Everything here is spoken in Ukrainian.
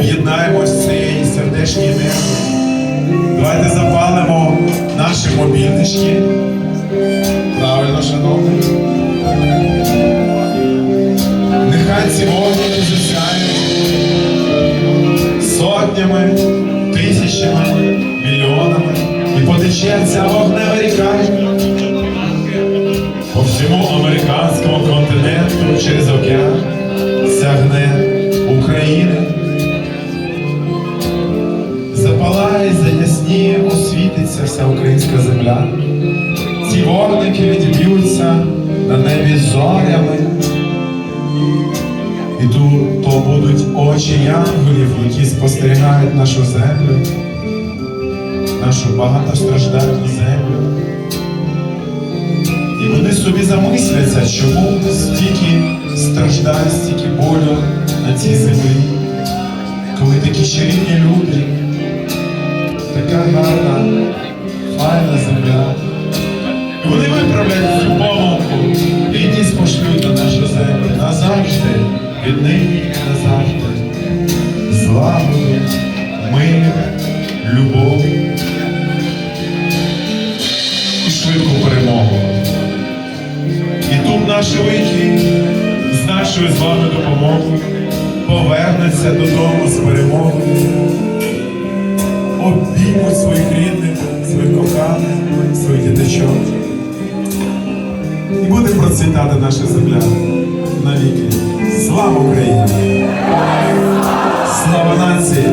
об'єднаємось в цієї сердечній енергії. Давайте запалимо наші мобільнички. Правильно, шановні. Нехай ці вогники засяють сотнями, тисячами, мільйонами. І потече ця вогнева ріка по всьому американському континенту через океан сягне України. Заясніє, освітиться вся українська земля. Ці вогники відіб'ються на небі зорями. І тут то очі янголів, які спостерігають нашу землю, нашу багатостраждальну землю. І вони собі замисляться, чому стільки страждань, стільки болю на цій землі, коли такі чарівні люди, назавжди, віднині назавжди. Злагоду, мир, любов і швидку перемогу. І тут наші вики з нашою з вами допомогою повернуться додому з перемогою, обіймуть своїх рідних, своїх коханих, своїх діточок і буде процвітати наша земля навіки. Слава Україні! Слава нації!